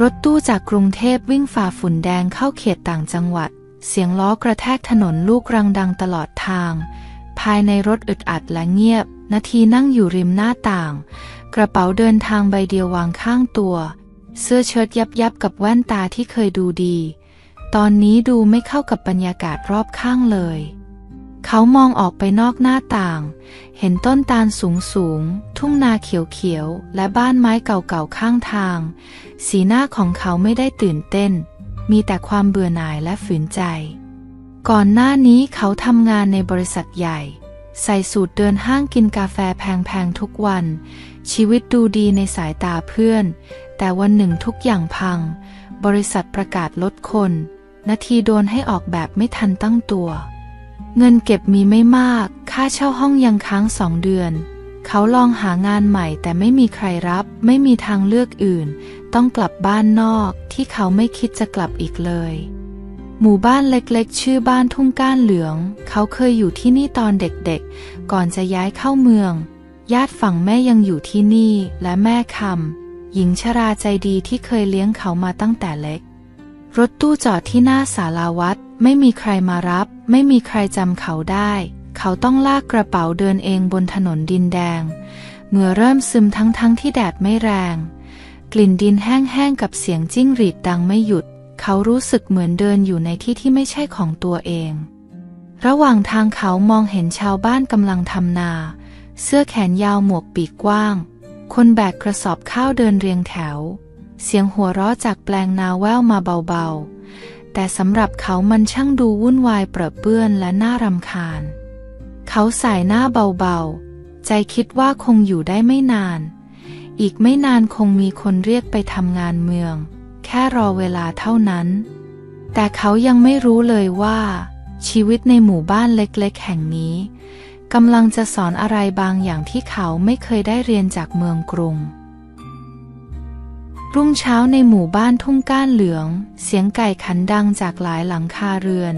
รถตู้จากกรุงเทพวิ่งฝ่าฝุ่นแดงเข้าเขตต่างจังหวัด เสียงล้อกระแทกถนนลูกรังดังตลอดทาง ภายในรถอึดอัดและเงียบ นาทีนั่งอยู่ริมหน้าต่าง กระเป๋าเดินทางใบเดียววางข้างตัว เสื้อเชิ้ตยับยับกับแว่นตาที่เคยดูดี ตอนนี้ดูไม่เข้ากับบรรยากาศรอบข้างเลย เขามองออกไปนอกหน้าต่าง เห็นต้นตาลสูงสูง ทุ่งนาเขียวๆ และบ้านไม้เก่าๆ ข้างทาง สีหน้าของเขาไม่ได้ตื่นเต้น มีแต่ความเบื่อหน่ายและฝืนใจ ก่อนหน้านี้เขาทำงานในบริษัทใหญ่ ใส่สูตรเดินห้างกินกาแฟแพงๆ ทุกวัน ชีวิตดูดีในสายตาเพื่อน แต่วันหนึ่งทุกอย่างพัง บริษัทประกาศลดคน นาทีโดนให้ออกแบบไม่ทันตั้งตัว เงินเก็บมีไม่มาก ค่าเช่าห้องยังค้างสองเดือน เขาลองหางานใหม่แต่ไม่มีใครรับ ไม่มีทางเลือกอื่น ต้องกลับบ้านนอกที่เขาไม่คิดจะกลับอีกเลย หมู่บ้านเล็กๆ ชื่อบ้านทุ่งก้านเหลือง เขาเคยอยู่ที่นี่ตอนเด็กๆ ก่อนจะย้ายเข้าเมือง ญาติฝั่งแม่ยังอยู่ที่นี่และแม่คำหญิงชราใจดีที่เคยเลี้ยงเขามาตั้งแต่เล็ก รถตู้จอดที่หน้าศาลาวัด ไม่มีใครมารับ ไม่มีใครจำเขาได้ เขาต้องลากกระเป๋าเดินเองบนถนนดินแดง เหงื่อเริ่มซึมทั้งๆทที่แดดไม่แรง กลิ่นดินแห้งๆกับเสียงจิ้งหรีดดังไม่หยุด เขารู้สึกเหมือนเดินอยู่ในที่ที่ไม่ใช่ของตัวเอง ระหว่างทางเขามองเห็นชาวบ้านกำลังทำนา เสื้อแขนยาวหมวกปีกกว้าง คนแบกกระสอบข้าวเดินเรียงแถว เสียงหัวเราะจากแปลงนาแววมาเบาๆ แต่สำหรับเขามันช่างดูวุ่นวายเปรอะเปื้อนและน่ารำคาญ เขาสายหน้าเบาๆ ใจคิดว่าคงอยู่ได้ไม่นาน อีกไม่นานคงมีคนเรียกไปทำงานเมือง แค่รอเวลาเท่านั้น แต่เขายังไม่รู้เลยว่า ชีวิตในหมู่บ้านเล็กๆ แห่งนี้กำลังจะสอนอะไรบางอย่างที่เขาไม่เคยได้เรียนจากเมืองกรุง รุ่งเช้าในหมู่บ้านทุ่งก้านเหลือง เสียงไก่ขันดังจากหลายหลังคาเรือน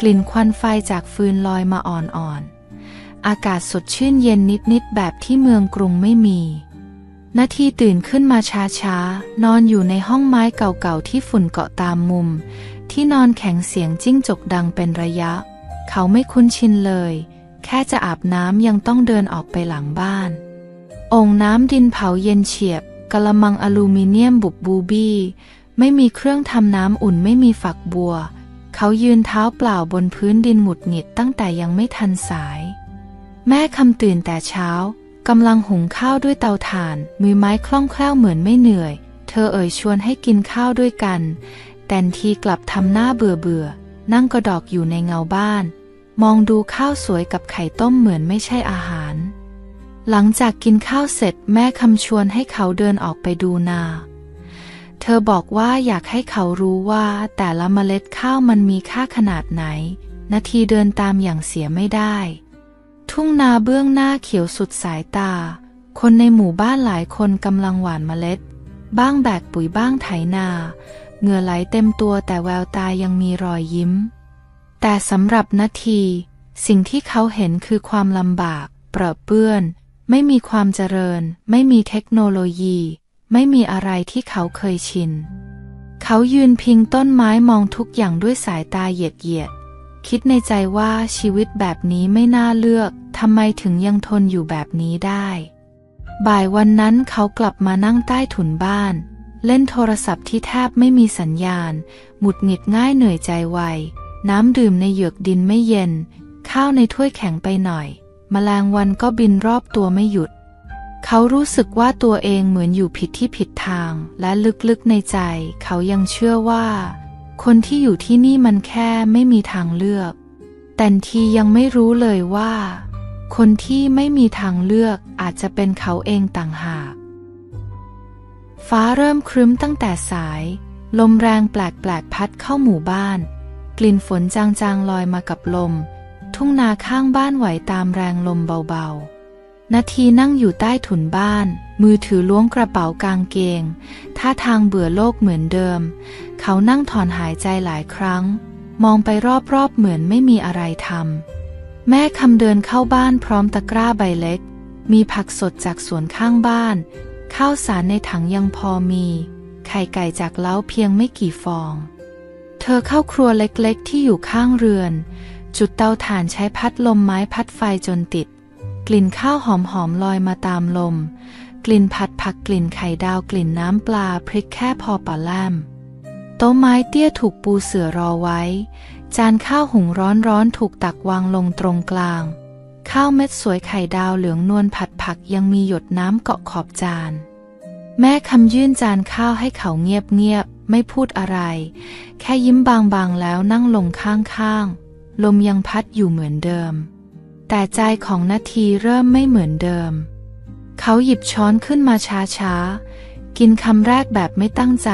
กลิ่นควันไฟจากฟืนลอยมาอ่อนๆ อากาศสดชื่นเย็นนิดๆ แบบที่เมืองกรุงไม่มี นาทีตื่นขึ้นมาช้าๆ นอนอยู่ในห้องไม้เก่าๆ ที่ฝุ่นเกาะตามมุม ที่นอนแข็งเสียงจิ้งจกดังเป็นระยะ เขาไม่คุ้นชินเลย แค่จะอาบน้ำยังต้องเดินออกไปหลังบ้าน องค์น้ำดินเผาเย็นเฉียบ กะละมังอลูมิเนียมบุบบูบี้ ไม่มีเครื่องทำน้ำอุ่นไม่มีฝักบัว เขายืนเท้าเปล่าบนพื้นดินหมุดหงิดตั้งแต่ยังไม่ทันสาย แม่คำตื่นแต่เช้ากำลังหุงข้าวด้วยเตาถ่าน มือไม้คล่องแคล่วเหมือนไม่เหนื่อย เธอเอ่ยชวนให้กินข้าวด้วยกัน แต่ทีกลับทำหน้าเบื่อเบื่อ นั่งกระดอกอยู่ในเงาบ้าน มองดูข้าวสวยกับไข่ต้มเหมือนไม่ใช่อาหาร หลังจากกินข้าวเสร็จแม่คำชวนให้เขาเดินออกไปดูนา เธอบอกว่าอยากให้เขารู้ว่าแต่ละเมล็ดข้าวมันมีค่าขนาดไหน นาทีเดินตามอย่างเสียไม่ได้ ทุ่งนาเบื้องหน้าเขียวสุดสายตา คนในหมู่บ้านหลายคนกำลังหว่านเมล็ด บ้างแบกปุ๋ยบ้างไถนา เหงื่อไหลเต็มตัวแต่แววตายังมีรอยยิ้ม แต่สำหรับนาที สิ่งที่เขาเห็นคือความลำบากเปรอะเปื้อน ไม่มีความเจริญ ไม่มีเทคโนโลยี ไม่มีอะไรที่เขาเคยชิน เขายืนพิงต้นไม้มองทุกอย่างด้วยสายตาเหยียดเหยียด คิดในใจว่าชีวิตแบบนี้ไม่น่าเลือก ทำไมถึงยังทนอยู่แบบนี้ได้ บ่ายวันนั้นเขากลับมานั่งใต้ถุนบ้าน เล่นโทรศัพท์ที่แทบไม่มีสัญญาณ หมุดหงิดง่ายเหนื่อยใจไว น้ำดื่มในเหยือกดินไม่เย็น ข้าวในถ้วยแข็งไปหน่อย แมลงวันก็บินรอบตัวไม่หยุด เขารู้สึกว่าตัวเองเหมือนอยู่ผิดที่ผิดทาง และลึกๆในใจ เขายังเชื่อว่า คนที่อยู่ที่นี่มันแค่ไม่มีทางเลือก แต่ทียังไม่รู้เลยว่า คนที่ไม่มีทางเลือกอาจจะเป็นเขาเองต่างหาก ฟ้าเริ่มครึ้มตั้งแต่สาย ลมแรงแปลกๆพัดเข้าหมู่บ้าน กลิ่นฝนจางๆลอยมากับลม ทุ่งนาข้างบ้านไหวตามแรงลมเบาๆ นาทีนั่งอยู่ใต้ถุนบ้าน มือถือล้วงกระเป๋ากางเกง ท่าทางเบื่อโลกเหมือนเดิม เขานั่งถอนหายใจหลายครั้ง มองไปรอบๆเหมือนไม่มีอะไรทำ แม่คำเดินเข้าบ้านพร้อมตะกร้าใบเล็ก มีผักสดจากสวนข้างบ้าน ข้าวสารในถังยังพอมี ไข่ไก่จากเล้าเพียงไม่กี่ฟอง เธอเข้าครัวเล็กๆที่อยู่ข้างเรือน จุดเตาถ่านใช้พัดลมไม้พัดไฟจนติด กลิ่นข้าวหอมๆลอยมาตามลม กลิ่นผัดผักกลิ่นไข่ดาวกลิ่นน้ำปลาพริกแค่พอปะแลมโต๊ะไม้เตี้ยถูกปูเสื่อรอไว้ จานข้าวหุงร้อนๆถูกตักวางลงตรงกลาง ข้าวเม็ดสวยไข่ดาวเหลืองนวลผัดผักยังมีหยดน้ำเกาะขอบจาน แม่คำยื่นจานข้าวให้เขาเงียบๆไม่พูดอะไร แค่ยิ้มบางๆแล้วนั่งลงข้างๆ ลมยังพัดอยู่เหมือนเดิม แต่ใจของนาทีเริ่มไม่เหมือนเดิม เขาหยิบช้อนขึ้นมาช้าๆ กินคำแรกแบบไม่ตั้งใจ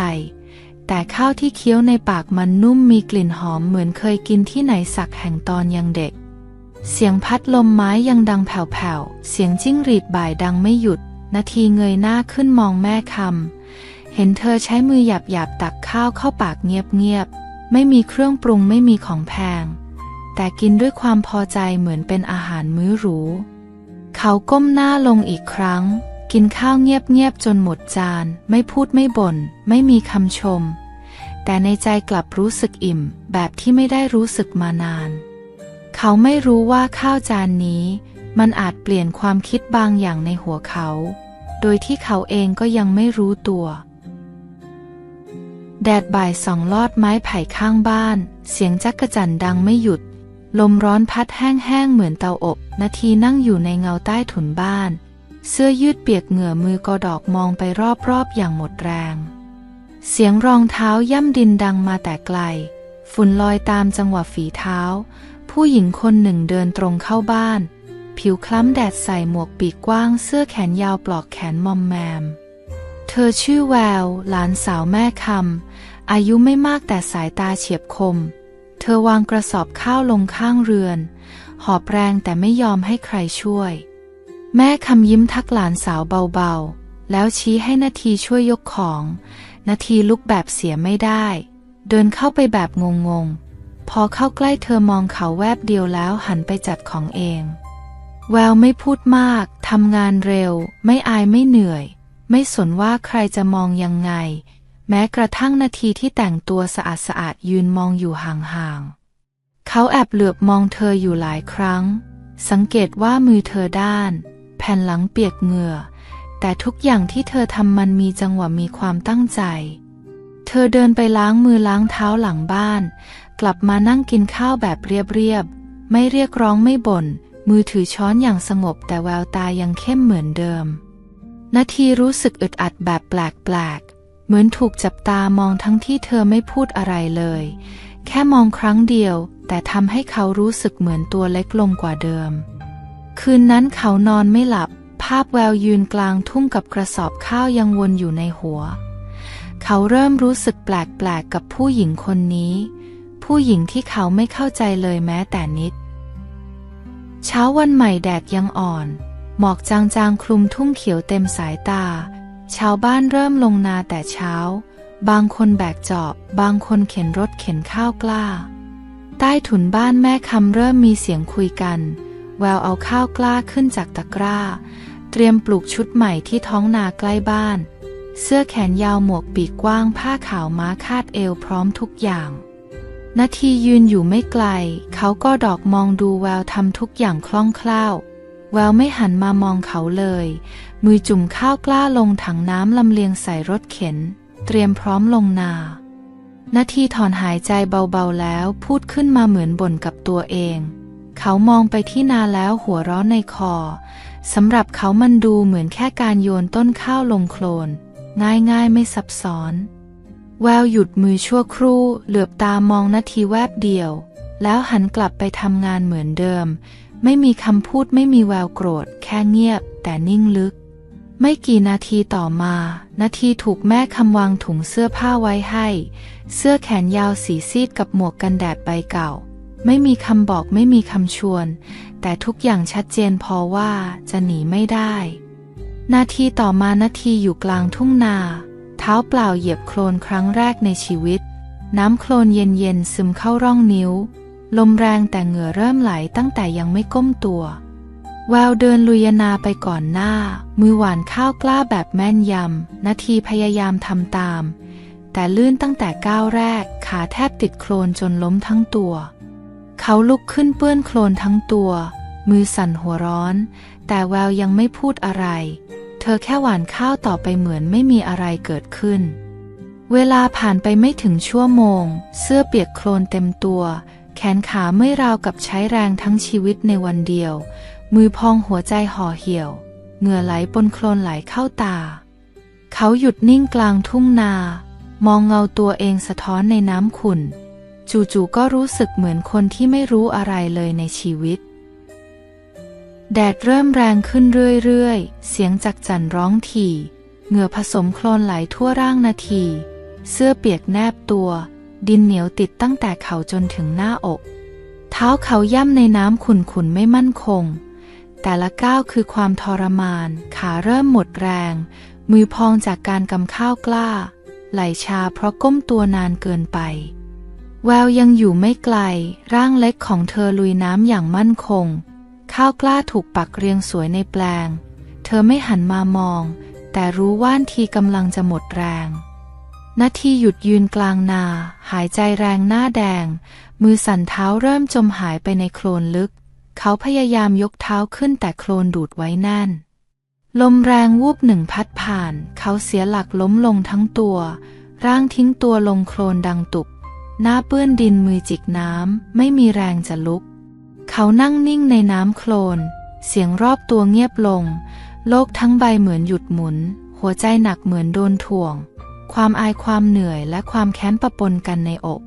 แต่ข้าวที่เคี้ยวในปากมันนุ่มมีกลิ่นหอมเหมือนเคยกินที่ไหนสักแห่งตอนยังเด็ก เสียงพัดลมไม้ยังดังแผ่วๆ เสียงจิ้งหรีดบ่ายดังไม่หยุด นาทีเงยหน้าขึ้นมองแม่คำ เห็นเธอใช้มือหยาบๆตักข้าวเข้าปากเงียบๆ ไม่มีเครื่องปรุงไม่มีของแพง แต่กินด้วยความพอใจเหมือนเป็นอาหารมื้อหรู เขาก้มหน้าลงอีกครั้ง กินข้าวเงียบๆจนหมดจาน ไม่พูดไม่บน่น ไม่มีคำชม แต่ในใจกลับรู้สึกอิ่ม แบบที่ไม่ได้รู้สึกมานาน เขาไม่รู้ว่าข้าวจานนี้ มันอาจเปลี่ยนความคิดบางอย่างในหัวเขา โดยที่เขาเองก็ยังไม่รู้ตัวแดดบ่ายสองลอดไม้ไผ่ข้างบ้าน เสียงจักกะจันดังไม่หยุด ลมร้อนพัดแห้งๆเหมือนเตาอบนาทีนั่งอยู่ในเงาใต้ถุนบ้าน เสื้อยืดเปียกเหงื่อมือกอดอกมองไปรอบๆอย่างหมดแรง เสียงรองเท้าย่ำดินดังมาแต่ไกล ฝุ่นลอยตามจังหวะฝีเท้า ผู้หญิงคนหนึ่งเดินตรงเข้าบ้าน ผิวคล้ำแดดใส่หมวกปีกกว้าง เสื้อแขนยาวปลอกแขนมอมแมม เธอชื่อแวว หลานสาวแม่คำอายุไม่มากแต่สายตาเฉียบคม เธอวางกระสอบข้าวลงข้างเรือน หอบแรงแต่ไม่ยอมให้ใครช่วย แม่คำยิ้มทักหลานสาวเบาๆ แล้วชี้ให้นาทีช่วยยกของ นาทีลุกแบบเสียไม่ได้ เดินเข้าไปแบบงงๆ พอเข้าใกล้เธอมองเขาแวบเดียวแล้วหันไปจัดของเอง แววไม่พูดมาก ทำงานเร็ว ไม่อายไม่เหนื่อย ไม่สนว่าใครจะมองยังไง แม้กระทั่งนาทีที่แต่งตัวสะอาดสะอาดยืนมองอยู่ห่างๆ เขาแอบเหลือบมองเธออยู่หลายครั้ง สังเกตว่ามือเธอด้าน แผ่นหลังเปียกเหงื่อ แต่ทุกอย่างที่เธอทำมันมีจังหวะมีความตั้งใจ เธอเดินไปล้างมือล้างเท้าหลังบ้าน กลับมานั่งกินข้าวแบบเรียบๆ ไม่เรียกร้องไม่บน่น มือถือช้อนอย่างสงบแต่แววตายังเข้มเหมือนเดิม นาทีรู้สึกอึดอัดแบบแปลกๆ เหมือนถูกจับตามองทั้งที่เธอไม่พูดอะไรเลย แค่มองครั้งเดียว แต่ทำให้เขารู้สึกเหมือนตัวเล็กลงกว่าเดิม คืนนั้นเขานอนไม่หลับ ภาพแววยืนกลางทุ่งกับกระสอบข้าวยังวนอยู่ในหัว เขาเริ่มรู้สึกแปลกๆกับผู้หญิงคนนี้ ผู้หญิงที่เขาไม่เข้าใจเลยแม้แต่นิด เช้าวันใหม่แดดยังอ่อน หมอกจางๆคลุมทุ่งเขียวเต็มสายตา ชาวบ้านเริ่มลงนาแต่เช้า บางคนแบกจอบ บางคนเข็นรถเข็นข้าวกล้า ใต้ถุนบ้านแม่คำเริ่มมีเสียงคุยกัน แววเอาข้าวกล้าขึ้นจากตะกร้า เตรียมปลูกชุดใหม่ที่ท้องนาใกล้บ้าน เสื้อแขนยาวหมวกปีกกว้างผ้าขาวม้าคาดเอวพร้อมทุกอย่างนาทียืนอยู่ไม่ไกล เขาก็ดอกมองดูแววทำทุกอย่างคล่องแคล่ว แววไม่หันมามองเขาเลย มือจุ่มข้าวกล้าลงถังน้ำลำเลียงใส่รถเข็น เตรียมพร้อมลงนานาทีถอนหายใจเบาๆแล้วพูดขึ้นมาเหมือนบ่นกับตัวเอง เขามองไปที่นาแล้วหัวเร้อนในคอสำหรับเขามันดูเหมือนแค่การโยนต้นข้าวลงโคลน ง่ายๆไม่ซับซ้อน แววหยุดมือชั่วครู่เหลือบตามองนาทีแวบเดียว แล้วหันกลับไปทำงานเหมือนเดิม ไม่มีคำพูดไม่มีแววโกรธ แค่เงียบ แต่นิ่งลึก ไม่กี่นาทีต่อมานาทีถูกแม่คำวางถุงเสื้อผ้าไว้ให้ เสื้อแขนยาวสีซีดกับหมวกกันแดดใบเก่า ไม่มีคำบอกไม่มีคำชวน แต่ทุกอย่างชัดเจนพอว่าจะหนีไม่ได้ นาทีต่อมานาทีอยู่กลางทุ่งนา เท้าเปล่าเหยียบโคลนครั้งแรกในชีวิต น้ำโคลนเย็นๆซึมเข้าร่องนิ้ว ลมแรงแต่เหงื่อเริ่มไหลตั้งแต่ยังไม่ก้มตัว แววเดินลุยนาไปก่อนหน้า มือหวานข้าวกล้าแบบแม่นยำ นาทีพยายามทำตาม แต่ลื่นตั้งแต่ก้าวแรก ขาแทบติดโคลนจนล้มทั้งตัว เขาลุกขึ้นเปื้อนโคลนทั้งตัว มือสั่นหัวร้อน แต่แววยังไม่พูดอะไร เธอแค่หวานข้าวต่อไปเหมือนไม่มีอะไรเกิดขึ้น เวลาผ่านไปไม่ถึงชั่วโมง เสื้อเปียกโคลนเต็มตัว แขนขาไม่ราวกับใช้แรงทั้งชีวิตในวันเดียว มือพองหัวใจห่อเหี่ยว เหงื่อไหลปนโคลนไหลเข้าตา เขาหยุดนิ่งกลางทุ่งนา มองเงาตัวเองสะท้อนในน้ำขุ่น จู่ๆก็รู้สึกเหมือนคนที่ไม่รู้อะไรเลยในชีวิต แดดเริ่มแรงขึ้นเรื่อยๆ เสียงจักจั่นร้องถี่เหงื่อผสมโคลนไหลทั่วร่างนาที เสื้อเปียกแนบตัว ดินเหนียวติดตั้งแต่เข่าจนถึงหน้าอก เท้าเขาย่ำในน้ำขุ่นๆไม่มั่นคง แต่ละก้าวคือความทรมาน ขาเริ่มหมดแรง มือพองจากการกำข้าวกล้า ไหลชาเพราะก้มตัวนานเกินไป แววยังอยู่ไม่ไกล ร่างเล็กของเธอลุยน้ำอย่างมั่นคง ข้าวกล้าถูกปักเรียงสวยในแปลง เธอไม่หันมามอง แต่รู้ว่านทีกำลังจะหมดแรงนาทีหยุดยืนกลางนา หายใจแรงหน้าแดง มือสั่นเท้าเริ่มจมหายไปในโคลนลึก เขาพยายามยกเท้าขึ้นแต่โคลนดูดไว้แน่น ลมแรงวูบหนึ่งพัดผ่าน เขาเสียหลักล้มลงทั้งตัว ร่างทิ้งตัวลงโคลนดังตุบหน้าเปื้อนดินมือจิกน้ำ ไม่มีแรงจะลุก เขานั่งนิ่งในน้ำโคลน เสียงรอบตัวเงียบลง โลกทั้งใบเหมือนหยุดหมุน หัวใจหนักเหมือนโดนถ่วง ความอายความเหนื่อยและความแค้นปะปนกันในอก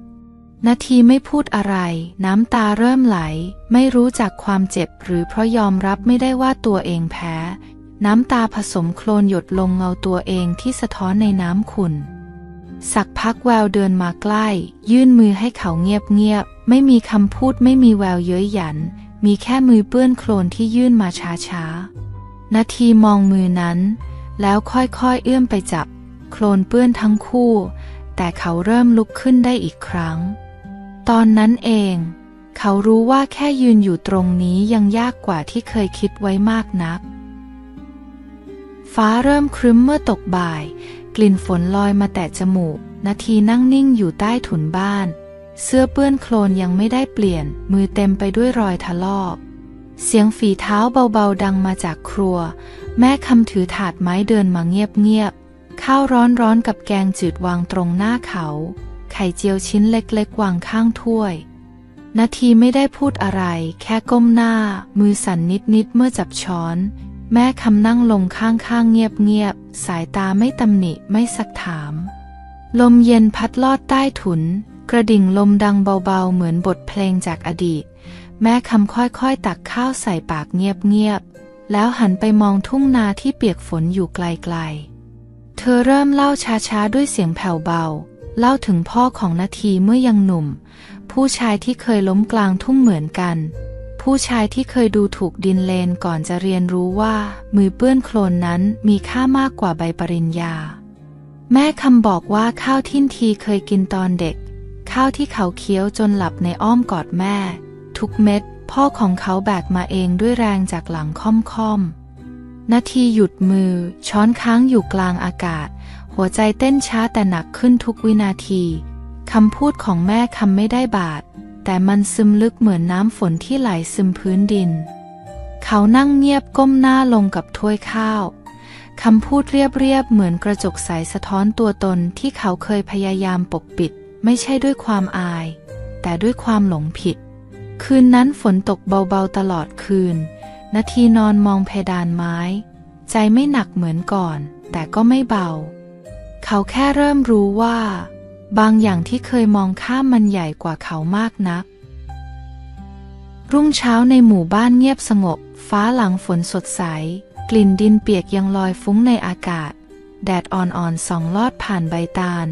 นาทีไม่พูดอะไร น้ำตาเริ่มไหล ไม่รู้จักความเจ็บหรือเพราะยอมรับไม่ได้ว่าตัวเองแพ้ น้ำตาผสมโคลนหยดลงเงาตัวเองที่สะท้อนในน้ำขุ่น สักพักแววเดินมาใกล้ ยื่นมือให้เขาเงียบๆ ไม่มีคำพูดไม่มีแววเย้ยหยัน มีแค่มือเปื้อนโคลนที่ยื่นมาช้าๆ นาทีมองมือนั้น แล้วค่อยๆเอื้อมไปจับ โคลนเปื้อนทั้งคู่ แต่เขาเริ่มลุกขึ้นได้อีกครั้ง ตอนนั้นเอง เขารู้ว่าแค่ยืนอยู่ตรงนี้ยังยากกว่าที่เคยคิดไว้มากนัก ฟ้าเริ่มครึ้มเมื่อตกบ่าย กลิ่นฝนลอยมาแตะจมูก นาทีนั่งนิ่งอยู่ใต้ถุนบ้าน เสื้อเปื้อนโคลนยังไม่ได้เปลี่ยน มือเต็มไปด้วยรอยถลอก เสียงฝีเท้าเบาๆดังมาจากครัว แม่คำถือถาดไม้เดินมาเงียบๆข้าวร้อนๆกับแกงจืดวางตรงหน้าเขา ไข่เจียวชิ้นเล็กๆ วางข้างถ้วย นาทีไม่ได้พูดอะไร แค่ก้มหน้า มือสั่นนิดๆ เมื่อจับช้อน แม่คำนั่งลงข้างๆ เงียบๆ สายตาไม่ตำหนิไม่สักถาม ลมเย็นพัดลอดใต้ถุน กระดิ่งลมดังเบาๆ เหมือนบทเพลงจากอดีต แม่คำค่อยๆ ตักข้าวใส่ปากเงียบๆ แล้วหันไปมองทุ่งนาที่เปียกฝนอยู่ไกลๆ เธอเริ่มเล่าช้าๆ ด้วยเสียงแผ่วเบา เล่าถึงพ่อของนาทีเมื่อยังหนุ่ม ผู้ชายที่เคยล้มกลางทุ่งเหมือนกัน ผู้ชายที่เคยดูถูกดินเลนก่อนจะเรียนรู้ว่า มือเปื้อนโคลนนั้นมีค่ามากกว่าใบปริญญา แม่คำบอกว่าข้าวทิ่นทีเคยกินตอนเด็ก ข้าวที่เขาเคี้ยวจนหลับในอ้อมกอดแม่ ทุกเม็ด พ่อของเขาแบกมาเองด้วยแรงจากหลังค่อมๆนาทีหยุดมือ ช้อนค้างอยู่กลางอากาศ หัวใจเต้นช้าแต่หนักขึ้นทุกวินาทีคำพูดของแม่คำไม่ได้บาด แต่มันซึมลึกเหมือนน้ำฝนที่ไหลซึมพื้นดิน เขานั่งเงียบก้มหน้าลงกับถ้วยข้าวคำพูดเรียบๆเหมือนกระจกใสสะท้อนตัวตนที่เขาเคยพยายามปกปิด ไม่ใช่ด้วยความอาย แต่ด้วยความหลงผิด คืนนั้นฝนตกเบาๆตลอดคืน นาทีนอนมองเพดานไม้ ใจไม่หนักเหมือนก่อน แต่ก็ไม่เบา เขาแค่เริ่มรู้ว่า บางอย่างที่เคยมองข้ามมันใหญ่กว่าเขามากนัก รุ่งเช้าในหมู่บ้านเงียบสงบ ฟ้าหลังฝนสดใส กลิ่นดินเปียกยังลอยฟุ้งในอากาศ แดดอ่อนๆส่องลอดผ่านใบตาล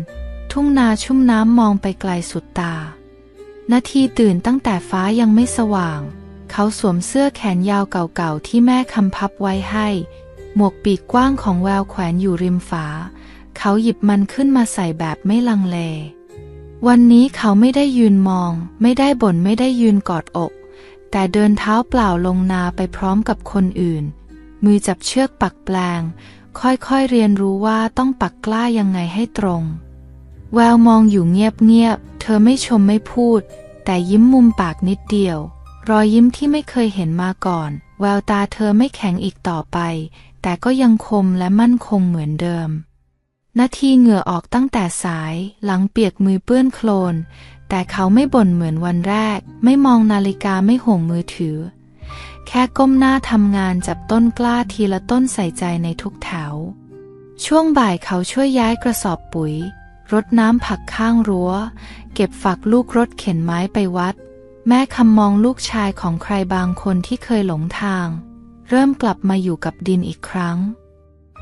ทุ่งนาชุ่มน้ำมองไปไกลสุดตา นาทีตื่นตั้งแต่ฟ้ายังไม่สว่าง เขาสวมเสื้อแขนยาวเก่าๆที่แม่คำพับไว้ให้ หมวกปีกกว้างของแววแขวนอยู่ริมฝา เขาหยิบมันขึ้นมาใส่แบบไม่ลังเล วันนี้เขาไม่ได้ยืนมอง ไม่ได้บ่นไม่ได้ยืนกอดอก แต่เดินเท้าเปล่าลงนาไปพร้อมกับคนอื่น มือจับเชือกปักแปลง ค่อยๆเรียนรู้ว่าต้องปักกล้ายังไงให้ตรง แววมองอยู่เงียบๆ เธอไม่ชมไม่พูด แต่ยิ้มมุมปากนิดเดียว รอยยิ้มที่ไม่เคยเห็นมาก่อน แววตาเธอไม่แข็งอีกต่อไป แต่ก็ยังคมและมั่นคงเหมือนเดิม นาทีเหงื่อออกตั้งแต่สายหลังเปียกมือเปื้อนโคลน แต่เขาไม่บ่นเหมือนวันแรก ไม่มองนาฬิกาไม่ห่วงมือถือ แค่ก้มหน้าทำงานจับต้นกล้าทีละต้นใส่ใจในทุกแถว ช่วงบ่ายเขาช่วยย้ายกระสอบปุ๋ย รดน้ำผักข้างรั้ว เก็บฝักลูกรถเข็นไม้ไปวัด แม่คำมองลูกชายของใครบางคนที่เคยหลงทาง เริ่มกลับมาอยู่กับดินอีกครั้ง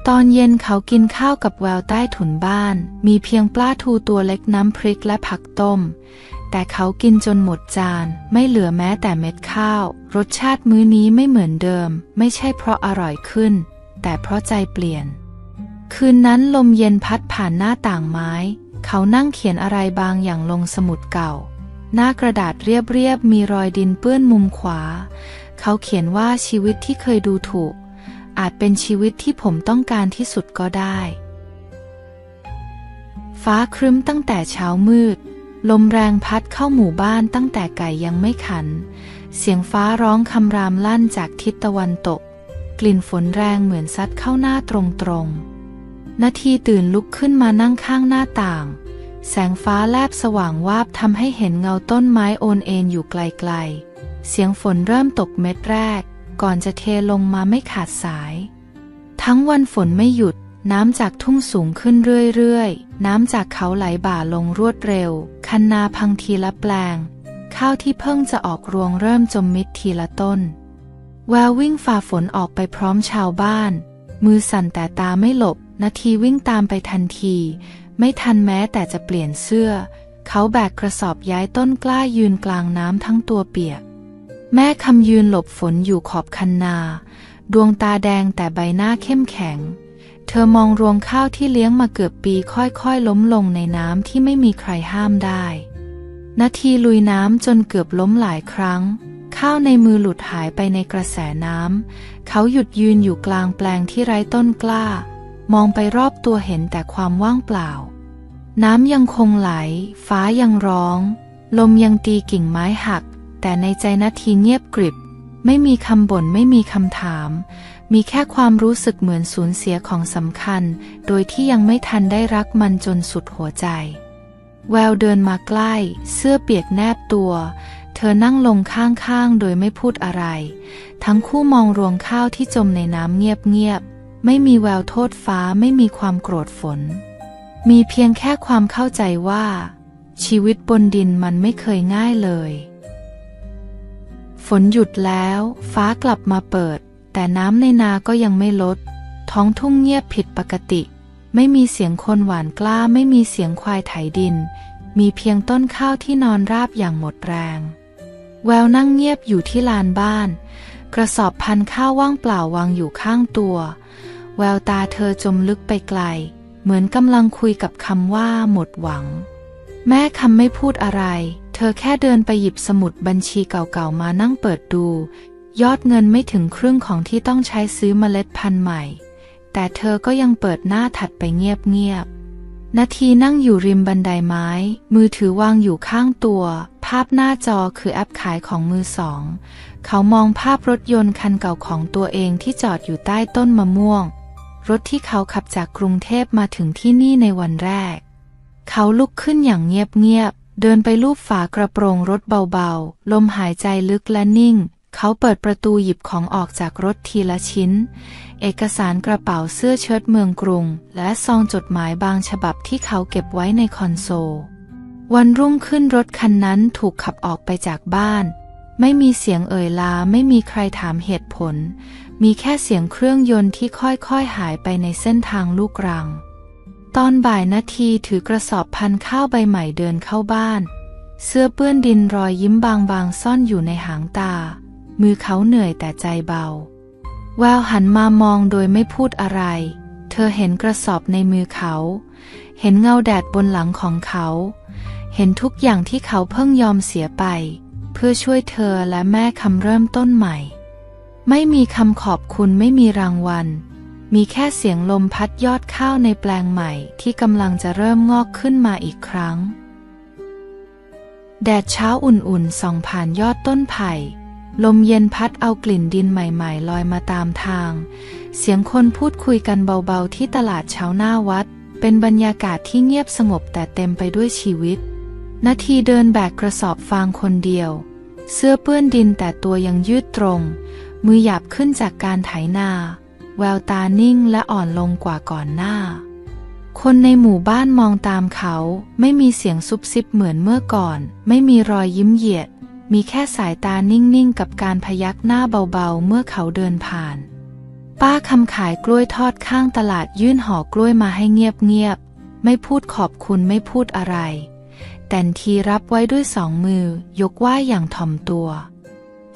ตอนเย็นเขากินข้าวกับแววใต้ถุนบ้าน มีเพียงปลาทูตัวเล็กน้ำพริกและผักต้ม แต่เขากินจนหมดจาน ไม่เหลือแม้แต่เม็ดข้าว รสชาติมื้อนี้ไม่เหมือนเดิม ไม่ใช่เพราะอร่อยขึ้น แต่เพราะใจเปลี่ยน คืนนั้นลมเย็นพัดผ่านหน้าต่างไม้ เขานั่งเขียนอะไรบางอย่างลงสมุดเก่า หน้ากระดาษเรียบๆมีรอยดินเปื้อนมุมขวา เขาเขียนว่าชีวิตที่เคยดูถูก อาจเป็นชีวิตที่ผมต้องการที่สุดก็ได้ ฟ้าครึ้มตั้งแต่เช้ามืด ลมแรงพัดเข้าหมู่บ้านตั้งแต่ไก่ยังไม่ขัน เสียงฟ้าร้องคำรามลั่นจากทิศตะวันตก กลิ่นฝนแรงเหมือนซัดเข้าหน้าตรงๆ นาทีตื่นลุกขึ้นมานั่งข้างหน้าต่าง แสงฟ้าแลบสว่างวาบทำให้เห็นเงาต้นไม้โอนเอ็นอยู่ไกลๆ เสียงฝนเริ่มตกเม็ดแรก ก่อนจะเทลงมาไม่ขาดสาย ทั้งวันฝนไม่หยุด น้ำจากทุ่งสูงขึ้นเรื่อยๆ น้ำจากเขาไหลบ่าลงรวดเร็ว คันนาพังทีละแปลง ข้าวที่เพิ่งจะออกรวงเริ่มจมมิดทีละต้น แวววิ่งฝ่าฝนออกไปพร้อมชาวบ้าน มือสั่นแต่ตาไม่หลบ นาทีวิ่งตามไปทันที ไม่ทันแม้แต่จะเปลี่ยนเสื้อ เขาแบกกระสอบย้ายต้นกล้ายืนกลางน้ำทั้งตัวเปียก แม่คำยืนหลบฝนอยู่ขอบคันนา ดวงตาแดงแต่ใบหน้าเข้มแข็ง เธอมองรวงข้าวที่เลี้ยงมาเกือบปีค่อยๆ ล้มลงในน้ำที่ไม่มีใครห้ามได้ นาทีลุยน้ำจนเกือบล้มหลายครั้ง ข้าวในมือหลุดหายไปในกระแสน้ำ เขาหยุดยืนอยู่กลางแปลงที่ไร้ต้นกล้า มองไปรอบตัวเห็นแต่ความว่างเปล่า น้ำยังคงไหล ฟ้ายังร้อง ลมยังตีกิ่งไม้หัก แต่ในใจนาทีเงียบกริบ ไม่มีคำบ่นไม่มีคำถาม มีแค่ความรู้สึกเหมือนสูญเสียของสำคัญ โดยที่ยังไม่ทันได้รักมันจนสุดหัวใจ แววเดินมาใกล้ เสื้อเปียกแนบตัว เธอนั่งลงข้างๆ โดยไม่พูดอะไร ทั้งคู่มองรวงข้าวที่จมในน้ำเงียบๆ ไม่มีแววโทษฟ้าไม่มีความโกรธฝน มีเพียงแค่ความเข้าใจว่า ชีวิตบนดินมันไม่เคยง่ายเลย ฝนหยุดแล้ว ฟ้ากลับมาเปิด แต่น้ำในนาก็ยังไม่ลด ท้องทุ่งเงียบผิดปกติ ไม่มีเสียงคนหวานกล้าไม่มีเสียงควายไถดิน มีเพียงต้นข้าวที่นอนราบอย่างหมดแรง แววนั่งเงียบอยู่ที่ลานบ้าน กระสอบพันข้าวว่างเปล่าวางอยู่ข้างตัว แววตาเธอจมลึกไปไกล เหมือนกำลังคุยกับคำว่าหมดหวัง แม่คำไม่พูดอะไร ธอแค่เดินไปหยิบสมุดบัญชีเก่าๆมานั่งเปิดดู ยอดเงินไม่ถึงครึ่งของที่ต้องใช้ซื้อเมล็ดพันธุ์ใหม่ แต่เธอก็ยังเปิดหน้าถัดไปเงียบๆนาทีนั่งอยู่ริมบันไดไม้ มือถือวางอยู่ข้างตัว ภาพหน้าจอคือแอปขายของมือสอง เขามองภาพรถยนต์คันเก่าของตัวเองที่จอดอยู่ใต้ต้นมะม่วง รถที่เขาขับจากกรุงเทพมาถึงที่นี่ในวันแรก เขาลุกขึ้นอย่างเงียบๆ เดินไปลูบฝากระโปรงรถเบาๆ ลมหายใจลึกและนิ่ง เขาเปิดประตูหยิบของออกจากรถทีละชิ้น เอกสารกระเป๋าเสื้อเชิ้ตเมืองกรุง และซองจดหมายบางฉบับที่เขาเก็บไว้ในคอนโซล วันรุ่งขึ้นรถคันนั้นถูกขับออกไปจากบ้าน ไม่มีเสียงเอ่ยลาไม่มีใครถามเหตุผล มีแค่เสียงเครื่องยนต์ที่ค่อยๆหายไปในเส้นทางลูกรัง ตอนบ่ายนาทีถือกระสอบพันข้าวใบใหม่เดินเข้าบ้าน เสื้อเปื้อนดินรอยยิ้มบางๆซ่อนอยู่ในหางตา มือเขาเหนื่อยแต่ใจเบา แววหันมามองโดยไม่พูดอะไร เธอเห็นกระสอบในมือเขา เห็นเงาแดดบนหลังของเขา เห็นทุกอย่างที่เขาเพิ่งยอมเสียไป เพื่อช่วยเธอและแม่คำเริ่มต้นใหม่ ไม่มีคำขอบคุณไม่มีรางวัล มีแค่เสียงลมพัดยอดข้าวในแปลงใหม่ที่กำลังจะเริ่มงอกขึ้นมาอีกครั้ง แดดเช้าอุ่นๆส่องผ่านยอดต้นไผ่ ลมเย็นพัดเอากลิ่นดินใหม่ๆ ลอยมาตามทาง เสียงคนพูดคุยกันเบาๆที่ตลาดเช้าหน้าวัด เป็นบรรยากาศที่เงียบสงบแต่เต็มไปด้วยชีวิต นาทีเดินแบกกระสอบฟางคนเดียว เสื้อเปื้อนดินแต่ตัวยังยืดตรง มือหยาบขึ้นจากการไถนา แววตานิ่งและอ่อนลงกว่าก่อนหน้า คนในหมู่บ้านมองตามเขา ไม่มีเสียงซุบซิบเหมือนเมื่อก่อน ไม่มีรอยยิ้มเหยียด มีแค่สายตานิ่งๆ กับการพยักหน้าเบาๆ เมื่อเขาเดินผ่าน ป้าคำขายกล้วยทอดข้างตลาดยื่นห่อกล้วยมาให้เงียบๆ ไม่พูดขอบคุณไม่พูดอะไร แต่ทีรับไว้ด้วยสองมือยกไหวอย่างถ่อมตัว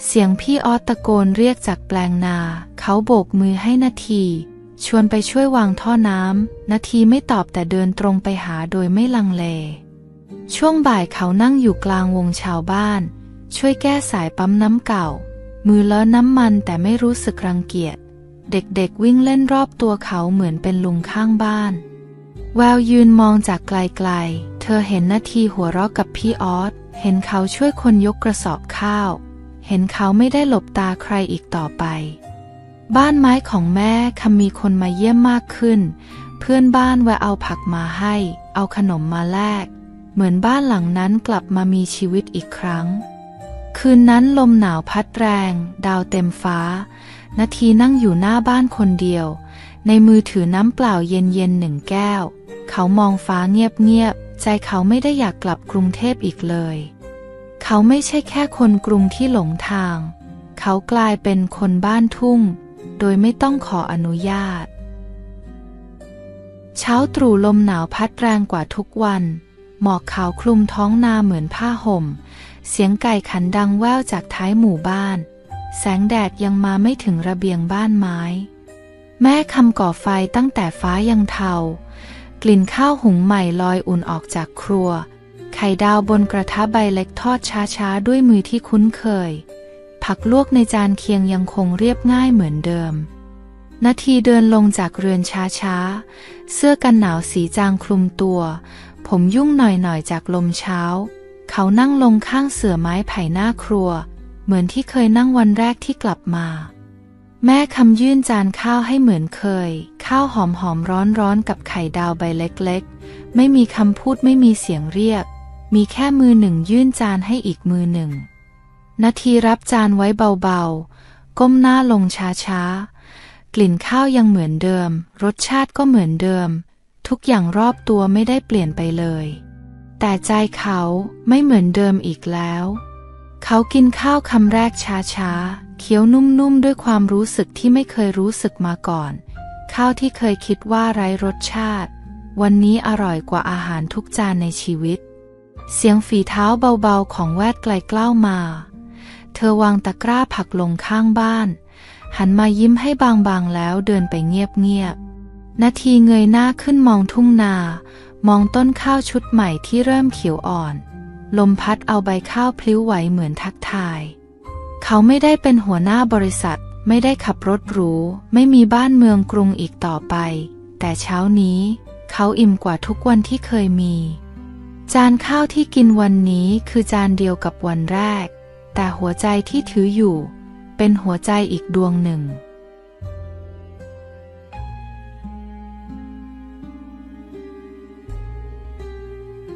เสียงพี่ออสตะโกนเรียกจากแปลงนา เขาโบกมือให้นาที ชวนไปช่วยวางท่อน้ำนาทีไม่ตอบแต่เดินตรงไปหาโดยไม่ลังเล ช่วงบ่ายเขานั่งอยู่กลางวงชาวบ้าน ช่วยแก้สายปั๊มน้ำเก่า มือเลอะน้ำมันแต่ไม่รู้สึกรังเกียจ เด็กๆวิ่งเล่นรอบตัวเขาเหมือนเป็นลุงข้างบ้าน แววยืนมองจากไกลๆ เธอเห็นนาทีหัวเราะกับพี่ออส เห็นเขาช่วยคนยกกระสอบข้าว เห็นเขาไม่ได้หลบตาใครอีกต่อไป บ้านไม้ของแม่คำมีคนมาเยี่ยมมากขึ้น เพื่อนบ้านแวะเอาผักมาให้ เอาขนมมาแลก เหมือนบ้านหลังนั้นกลับมามีชีวิตอีกครั้ง คืนนั้นลมหนาวพัดแรง ดาวเต็มฟ้า นาทีนั่งอยู่หน้าบ้านคนเดียว ในมือถือน้ำเปล่าเย็นๆหนึ่งแก้ว เขามองฟ้าเงียบๆใจเขาไม่ได้อยากกลับกรุงเทพอีกเลย เขาไม่ใช่แค่คนกรุงที่หลงทาง เขากลายเป็นคนบ้านทุ่ง โดยไม่ต้องขออนุญาต เช้าตรู่ลมหนาวพัดแรงกว่าทุกวัน หมอกขาวคลุมท้องนาเหมือนผ้าห่ม เสียงไก่ขันดังแว่วจากท้ายหมู่บ้าน แสงแดดยังมาไม่ถึงระเบียงบ้านไม้ แม่คำก่อไฟตั้งแต่ฟ้ายังเทากลิ่นข้าวหุงใหม่ลอยอุ่นออกจากครัว ไข่ดาวบนกระทะใบเล็กทอดช้าๆ ด้วยมือที่คุ้นเคย ผักลวกในจานเคียงยังคงเรียบง่ายเหมือนเดิม นาทีเดินลงจากเรือนช้าๆ เสื้อกันหนาวสีจางคลุมตัว ผมยุ่งหน่อยๆ จากลมเช้า เขานั่งลงข้างเสื่อไม้ไผ่หน้าครัว เหมือนที่เคยนั่งวันแรกที่กลับมา แม่คำยื่นจานข้าวให้เหมือนเคย ข้าวหอมหอมร้อนร้อนๆกับไข่ดาวใบเล็กๆ ไม่มีคำพูดไม่มีเสียงเรียก มีแค่มือหนึ่งยื่นจานให้อีกมือหนึ่ง นาทีรับจานไว้เบาๆ ก้มหน้าลงช้าๆ กลิ่นข้าวยังเหมือนเดิม รสชาติก็เหมือนเดิม ทุกอย่างรอบตัวไม่ได้เปลี่ยนไปเลย แต่ใจเขาไม่เหมือนเดิมอีกแล้ว เขากินข้าวคำแรกช้าๆ เคี้ยวนุ่มๆ ด้วยความรู้สึกที่ไม่เคยรู้สึกมาก่อน ข้าวที่เคยคิดว่าไร้รสชาติ วันนี้อร่อยกว่าอาหารทุกจานในชีวิต เสียงฝีเท้าเบาๆของแวดไกลกล้าวมา เธอวางตะกร้าผักลงข้างบ้าน หันมายิ้มให้บางๆแล้วเดินไปเงียบๆนาทีเงยหน้าขึ้นมองทุ่งนา มองต้นข้าวชุดใหม่ที่เริ่มเขียวอ่อน ลมพัดเอาใบข้าวพลิ้วไหวเหมือนทักทาย เขาไม่ได้เป็นหัวหน้าบริษัท ไม่ได้ขับรถหรู ไม่มีบ้านเมืองกรุงอีกต่อไป แต่เช้านี้ เขาอิ่มกว่าทุกวันที่เคยมี จานข้าวที่กินวันนี้คือจานเดียวกับวันแรก แต่หัวใจที่ถืออยู่ เป็นหัวใจอีกดวงหนึ่ง